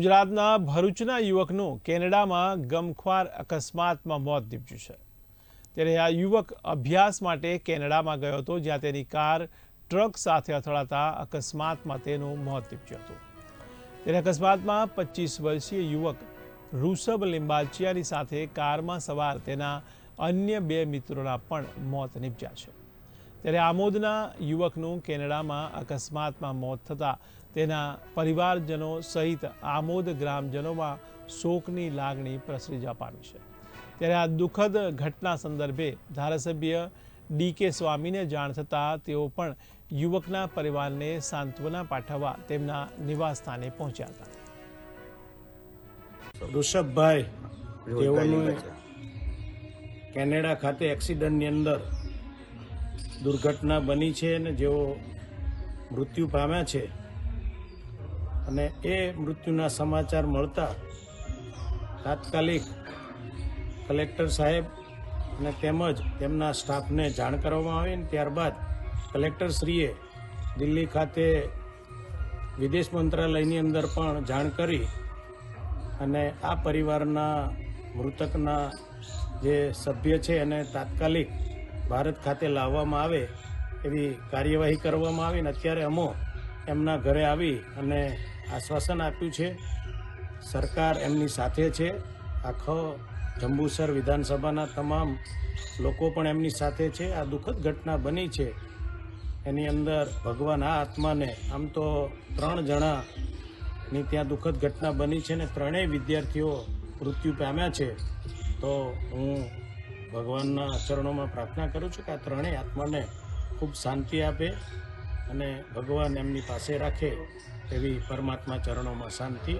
ગુજરાતના ભરૂચના યુવકનું કેનેડામાં ગમખ્વાર અકસ્માતમાં મોત નીપજ્યું છે. ત્યારે આ યુવક અભ્યાસ માટે કેનેડામાં ગયો હતો, જ્યાં તેની કાર ટ્રક સાથે અથડાતા અકસ્માતમાં તેનું મોત નીપજ્યું હતું. ત્યારે અકસ્માતમાં પચીસ વર્ષીય યુવક ઋષભ લિંબાચિયાની સાથે કારમાં સવાર તેના અન્ય બે મિત્રોના પણ મોત નીપજ્યા છે. ત્યારે આમોદના યુવકનું કેનેડામાં અકસ્માતમાં મોત થતાં તેના પરિવારજનો સહિત આમોદ ગ્રામજનોમાં શોકની લાગણી પ્રસરી જવા પામી છે. ત્યારે આ દુઃખદ ઘટના સંદર્ભે ધારાસભ્ય ડી કે સ્વામીને જાણ થતાં તેઓ પણ યુવકના પરિવારને સાંત્વના પાઠવવા તેમના નિવાસસ્થાને પહોંચ્યા હતા. ઋષભભાઈ તેઓનું કેનેડા ખાતે એક્સિડન્ટની અંદર દુર્ઘટના બની છે અને જેઓ મૃત્યુ પામ્યા છે અને એ મૃત્યુના સમાચાર મળતા તાત્કાલિક કલેક્ટર સાહેબ અને તેમજ તેમના સ્ટાફને જાણ કરવામાં આવી અને ત્યારબાદ કલેક્ટરશ્રીએ દિલ્હી ખાતે વિદેશ મંત્રાલયની અંદર પણ જાણ કરી અને આ પરિવારના મૃતકના જે સભ્ય છે એને તાત્કાલિક ભારત ખાતે લાવવામાં આવે એવી કાર્યવાહી કરવામાં આવી ને અત્યારે અમો એમના ઘરે આવી અને આશ્વાસન આપ્યું છે. સરકાર એમની સાથે છે. આખો જંબુસર વિધાનસભાના તમામ લોકો પણ એમની સાથે છે. આ દુઃખદ ઘટના બની છે. એની અંદર ભગવાન આ આત્માને આમ તો ત્રણ જણાની ત્યાં દુઃખદ ઘટના બની છે ને ત્રણેય વિદ્યાર્થીઓ મૃત્યુ પામ્યા છે. તો હું ભગવાનના ચરણોમાં પ્રાર્થના કરું છું કે આ ત્રણેય આત્માને ખૂબ શાંતિ આપે અને ભગવાન એમની પાસે રાખે એવી પરમાત્મા ચરણોમાં શાંતિ.